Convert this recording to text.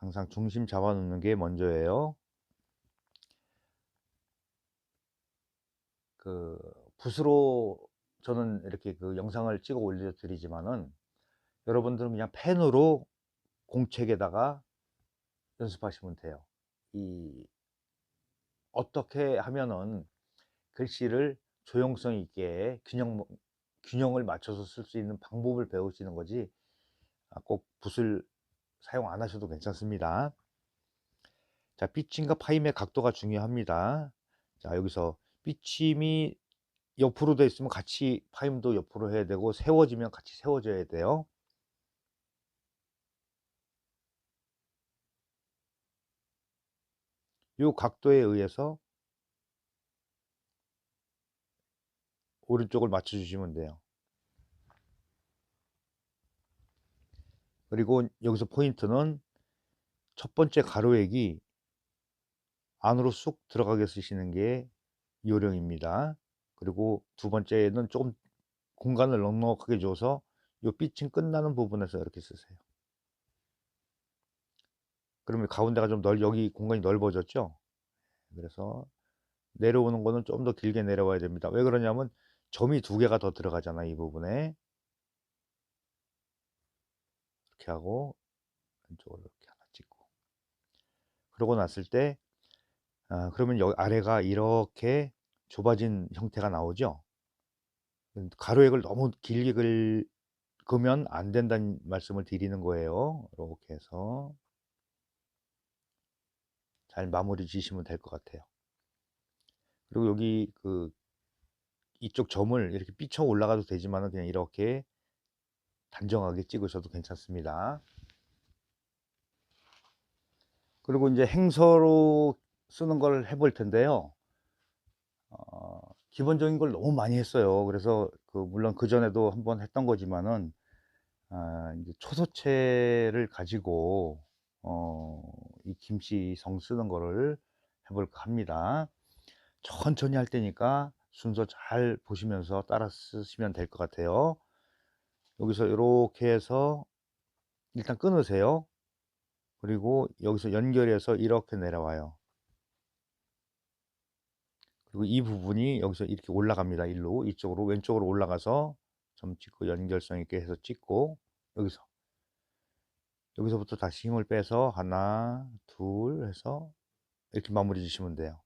항상 중심 잡아 놓는 게 먼저예요. 그 붓으로 저는 이렇게 그 영상을 찍어 올려 드리지만은 여러분들은 그냥 펜으로 공책에다가 연습하시면 돼요. 이 어떻게 하면은 글씨를 조형성 있게 균형 균형을 맞춰서 쓸 수 있는 방법을 배우시는 거지 아, 꼭 붓을 사용 안 하셔도 괜찮습니다. 자, 삐침과 파임의 각도가 중요합니다. 자, 여기서 삐침이 옆으로 돼 있으면 같이 파임도 옆으로 해야 되고 세워지면 같이 세워져야 돼요. 이 각도에 의해서 오른쪽을 맞춰 주시면 돼요. 그리고 여기서 포인트는 첫 번째 가로액이 안으로 쑥 들어가게 쓰시는 게 요령입니다. 그리고 두 번째는 조금 공간을 넉넉하게 줘서 요 빛이 끝나는 부분에서 이렇게 쓰세요. 그러면 가운데가 좀 넓, 여기 공간이 넓어졌죠? 그래서 내려오는 거는 좀 더 길게 내려와야 됩니다. 왜 그러냐면 점이 두 개가 더 들어가잖아, 이 부분에. 이렇게 하고, 왼쪽으로 이렇게 하나 찍고. 그러고 났을 때, 아, 그러면 여기 아래가 이렇게 좁아진 형태가 나오죠? 가로액을 너무 길게 긁으면 안 된다는 말씀을 드리는 거예요. 이렇게 해서. 잘 마무리 지시면 될 것 같아요. 그리고 여기 그 이쪽 점을 이렇게 삐쳐 올라가도 되지만 그냥 이렇게 단정하게 찍으셔도 괜찮습니다. 그리고 이제 행서로 쓰는 걸 해볼 텐데요. 어, 기본적인 걸 너무 많이 했어요. 그래서 그 물론 그 전에도 한번 했던 거지만은 아, 이제 초소체를 가지고 어, 이 김씨 성 쓰는 거를 해볼까 합니다. 천천히 할 테니까 순서 잘 보시면서 따라 쓰시면 될 것 같아요. 여기서 이렇게 해서 일단 끊으세요. 그리고 여기서 연결해서 이렇게 내려와요. 그리고 이 부분이 여기서 이렇게 올라갑니다. 일로 이쪽으로 왼쪽으로 올라가서 점 찍고 연결성 있게 해서 찍고 여기서 여기서부터 다시 힘을 빼서 하나 둘 해서 이렇게 마무리 주시면 돼요.